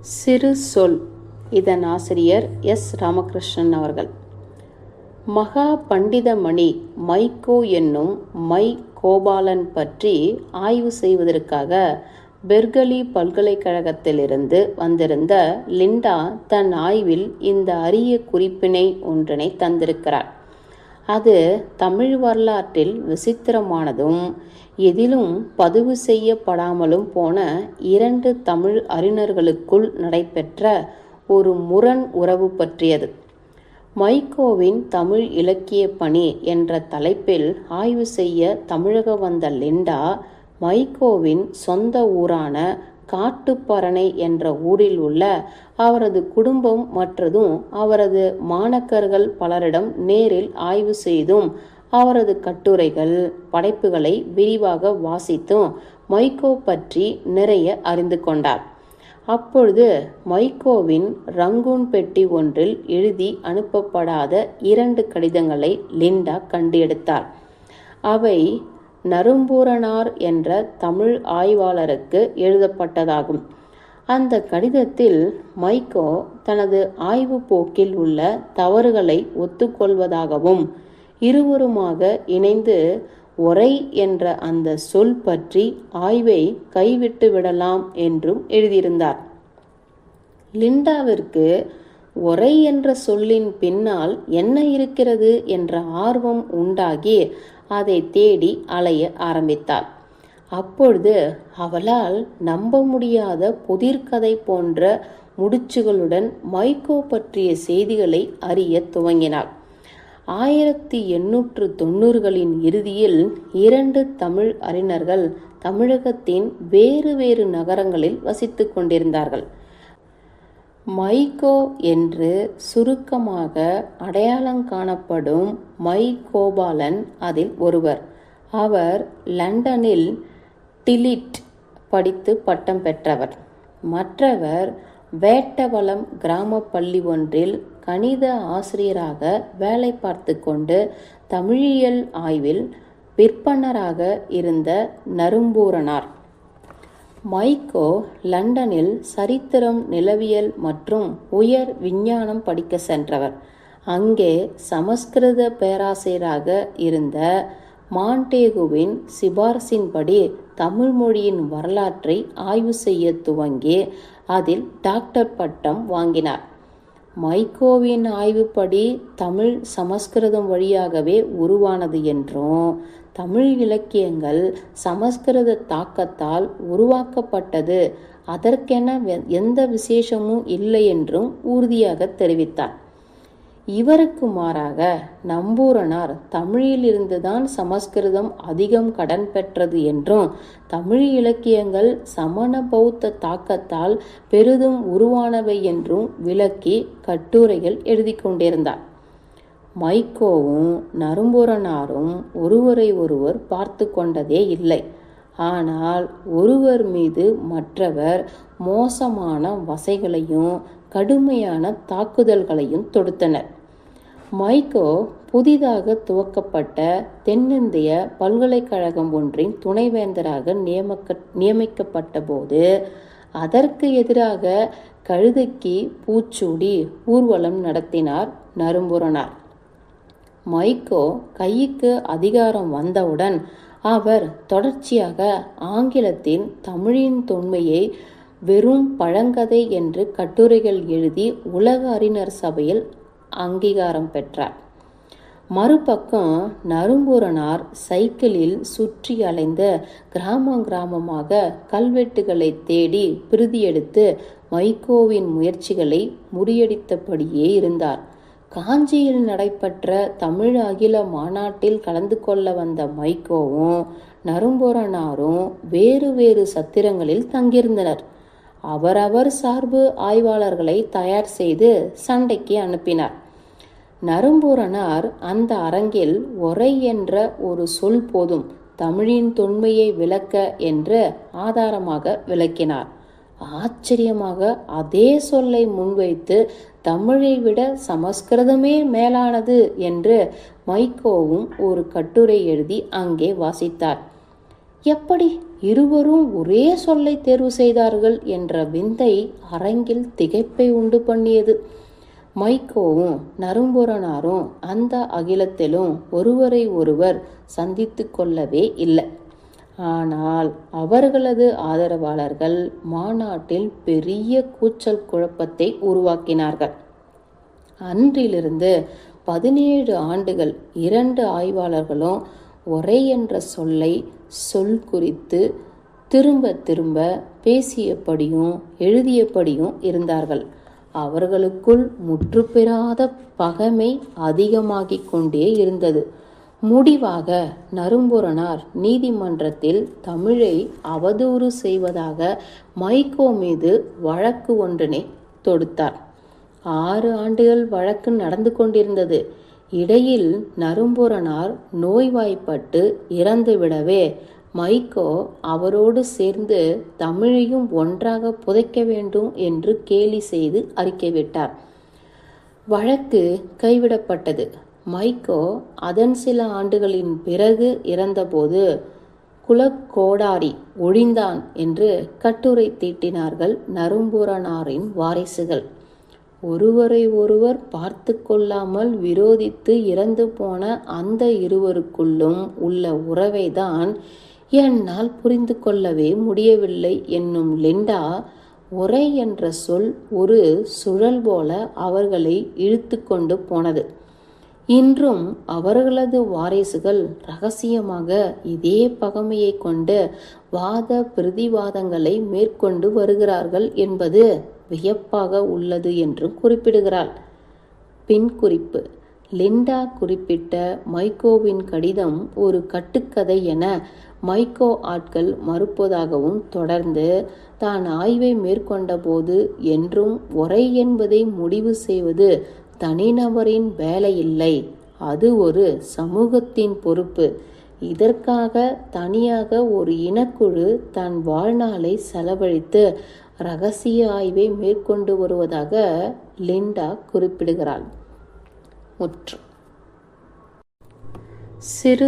சிறு சொல். இதன் ஆசிரியர் எஸ். ராமகிருஷ்ணன் அவர்கள். மகா பண்டிதமணி மைகோ என்னும் மை கோபாலன் பற்றி ஆய்வு செய்வதற்காக பெர்கலி பல்கலைக்கழகத்திலிருந்து வந்திருந்த லிண்டா தன் ஆய்வில் இந்த அரிய குறிப்பினை ஒன்றினை தந்திருக்கிறார். அது தமிழ் வரலாற்றில் விசித்திரமானதும் எதிலும் பதிவு செய்யப்படாமலும் போன இரண்டு தமிழ் அறிஞர்களுக்குள் நடைபெற்ற ஒரு முரண் உறவு பற்றியது. மைகோவின் தமிழ் இலக்கிய பணி என்ற தலைப்பில் ஆய்வு செய்ய தமிழக வந்த லிண்டா மைகோவின் சொந்த ஊரான காட்டுப்பரணை என்ற ஊரில் உள்ள அவரது குடும்பம் மற்றதும் அவரது மாணக்கர்கள் பலரிடம் நேரில் ஆய்வு செய்தும் அவரது கட்டுரைகள் படைப்புகளை விரிவாக வாசித்தும் மைக்கோ பற்றி நிறைய அறிந்து கொண்டார். அப்பொழுது மைக்கோவின் ரங்கூன் பெட்டி ஒன்றில் எழுதி அனுப்பப்படாத இரண்டு கடிதங்களை லிண்டா கண்டு எடுத்தார் அவை நரும்பூரனார் என்ற தமிழ் ஆய்வாளருக்கு எழுதப்பட்டதாகும். அந்த கடிதத்தில் மைக்கோ தனது ஆய்வு போக்கில் உள்ள தவறுகளை ஒத்துக்கொள்வதாகவும் இருவருமாக இணைந்து ஒரை என்ற அந்த சொல் பற்றி ஆய்வை கைவிட்டு விடலாம் என்றும் எழுதியிருந்தார். லிண்டாவிற்கு ஒரை என்ற சொல்லின் பின்னால் என்ன இருக்கிறது என்ற ஆர்வம் உண்டாகி அதை தேடி அலைய ஆரம்பித்தாள். அப்பொழுது அவளால் நம்ப முடியாத புதிர்கதை போன்ற முடிச்சுகளுடன் மைக்கோ பற்றிய செய்திகளை அறிய துவங்கினாள். ஆயிரத்தி எண்ணூற்று தொண்ணூறுகளின் இறுதியில் இரண்டு தமிழ் அறிஞர்கள் தமிழகத்தின் வேறு வேறு நகரங்களில் வசித்துக் கொண்டிருந்தார்கள். மைகோ என்று சுருக்கமாக அடையாளம் காணப்படும் மை கோபாலன் அதில் ஒருவர். அவர் லண்டனில் டிலிட் படித்து பட்டம் பெற்றவர். மற்றவர் வேட்டவளம் கிராம பள்ளி ஒன்றில் கணித ஆசிரியராக வேலை பார்த்து கொண்டு தமிழியல் ஆய்வில் விற்பனராக இருந்த நரும்பூரனார் மைக்கோ லண்டனில் சரித்திரம் நிலவியல் மற்றும் உயர் விஞ்ஞானம் படிக்க சென்றவர். அங்கே சமஸ்கிருத பேராசிரியராக இருந்த மாண்டேகுவின் சிபார்சின்படி தமிழ் மொழியின் வரலாற்றை ஆய்வு செய்ய துவங்கி அதில் டாக்டர் பட்டம் வாங்கினார். மைக்கோவின் ஆய்வுப்படி தமிழ் சமஸ்கிருதம் வழியாகவே உருவானது என்றும் தமிழ் இலக்கியங்கள் சமஸ்கிருத தாக்கத்தால் உருவாக்கப்பட்டது. அதற்கென எந்த விசேஷமும் இல்லை என்றும் உறுதியாக தெரிவித்தார். இவருக்கு மாறாக நம்பூரனார் தமிழில் இருந்துதான் சமஸ்கிருதம் அதிகம் கடன் பெற்றது என்றும் தமிழ் இலக்கியங்கள் சமண பௌத்த தாக்கத்தால் பெரிதும் உருவானவை என்றும் விளக்கி கட்டுரைகள் எழுதி கொண்டிருந்தார். மைக்கோவும் நரும்புரனாரும் ஒருவரை ஒருவர் பார்த்து கொண்டதே இல்லை. ஆனால் ஒருவர் மீது மற்றவர் மோசமான வசைகளையும் கடுமையான தாக்குதல்களையும் தொடுத்தனர். மைக்கோ புதிதாக துவக்கப்பட்ட தென்னிந்திய பல்கலைக்கழகம் ஒன்றின் துணைவேந்தராக நியமக்க நியமிக்கப்பட்ட போது அதற்கு எதிராக கழுதைக்கு பூச்சூடி ஊர்வலம் நடத்தினார் நரும்புரனார் மைக்கோ கைக்கு அதிகாரம் வந்தவுடன் அவர் தொடர்ச்சியாக ஆங்கிலத்தின் தமிழின் தொன்மையை வெறும் பழங்கதை என்று கட்டுரைகள் எழுதி உலக அறிஞர் சபையில் அங்கீகாரம் பெற்றார். மறுபக்கம் நரும்பூரனார் சைக்கிளில் சுற்றி அலைந்த கிராமம் கிராமமாக கல்வெட்டுகளை தேடி பிரதியெடுத்து மைகோவின் முயற்சிகளை முறியடித்தபடியே இருந்தார். காஞ்சியில் நடைபெற்ற தமிழ் அகில மாநாட்டில் கலந்து கொள்ள வந்த மைக்கோவும் நரும்புரனாரும் வேறு வேறு சத்திரங்களில் தங்கியிருந்தனர். அவரவர் சார்பு ஆய்வாளர்களை தயார் செய்து சண்டைக்கு அனுப்பினார். நரும்பூரனார் அந்த அரங்கில் ஒரை என்ற ஒரு சொல் போதும் தமிழின் தொன்மையை விளக்க என்று ஆதாரமாக விளக்கினார். ஆச்சரியமாக அதே சொல்லை முன்வைத்து தமிழை விட சமஸ்கிருதமே மேலானது என்று மைக்கோவும் ஒரு கட்டுரை எழுதி அங்கே வாசித்தார். எப்படி இருவரும் ஒரே சொல்லை தேர்வு செய்தார்கள் என்ற விந்தை அரங்கில் திகைப்பை உண்டு பண்ணியது. மைக்கோவும் நரும்புறனாரும் அந்த அகிலத்திலும் ஒருவரை ஒருவர் சந்தித்து கொள்ளவே இல்லை. ஆனால் அவர்களது ஆதரவாளர்கள் மாநாட்டில் பெரிய கூச்சல் குழப்பத்தை உருவாக்கினார்கள். அன்றிலிருந்து பதினேழு ஆண்டுகள் இரண்டு ஆய்வாளர்களும் ஒரே என்ற சொல்லை சொல் குறித்து திரும்ப திரும்ப பேசியபடியும் எழுதியபடியும் இருந்தார்கள். அவர்களுக்குள் முற்றுப்பெறாத பகைமை அதிகமாகிக் கொண்டே இருந்தது. முடிவாக நரும்புறனார் நீதிமன்றத்தில் தமிழை அவதூறு செய்வதாக மைக்கோ மீது வழக்கு ஒன்றினை தொடுத்தார். ஆறு ஆண்டுகள் வழக்கு நடந்து கொண்டிருந்தது. இடையில் நரும்புறனார் நோய்வாய்ப்பட்டு இறந்துவிடவே மைக்கோ அவரோடு சேர்ந்து தமிழையும் ஒன்றாக புதைக்க வேண்டும் என்று கேலி செய்து அறிக்கைவிட்டார் வழக்கு கைவிடப்பட்டது. மைக்கோ அதன் சில ஆண்டுகளின் பிறகு இறந்தபோது குலக்கோடாரி ஒழிந்தான் என்று கட்டுரை தீட்டினார்கள் நரும்புறனாரின் வாரிசுகள். ஒருவரை ஒருவர் பார்த்து கொள்ளாமல் விரோதித்து இறந்து போன அந்த இருவருக்குள்ளும் உள்ள உறவைதான் என்னால் புரிந்து கொள்ளவே முடியவில்லை என்னும் லிண்டா உரை என்ற சொல் ஒரு சுழல் போல அவர்களை இழுத்து கொண்டு போனது. இன்றும் அவர்களது வாரிசுகள் ரகசியமாக இதே பகமையை கொண்டு வாத பிரதிவாதங்களை மேற்கொண்டு வருகிறார்கள் என்பது வியப்பாக உள்ளது என்று குறிப்பிடுகிறாள். பின் குறிப்பு. லிண்டா குறிப்பிட்ட மைக்கோவின் கடிதம் ஒரு கட்டுக்கதை என மைக்கோ ஆட்கள் மறுப்பதாகவும் தொடர்ந்து தான் ஆய்வை மேற்கொண்டபோது என்றும் ஒரை என்பதை முடிவு செய்வது தனிநபரின் வேலையில்லை. அது ஒரு சமூகத்தின் பொறுப்பு. இதற்காக தனியாக ஒரு இனக்குழு தன் வாழ்நாளை செலவழித்து ரகசிய ஆய்வை மேற்கொண்டு வருவதாக லிண்டா குறிப்பிடுகிறாள். முற்று. சிறு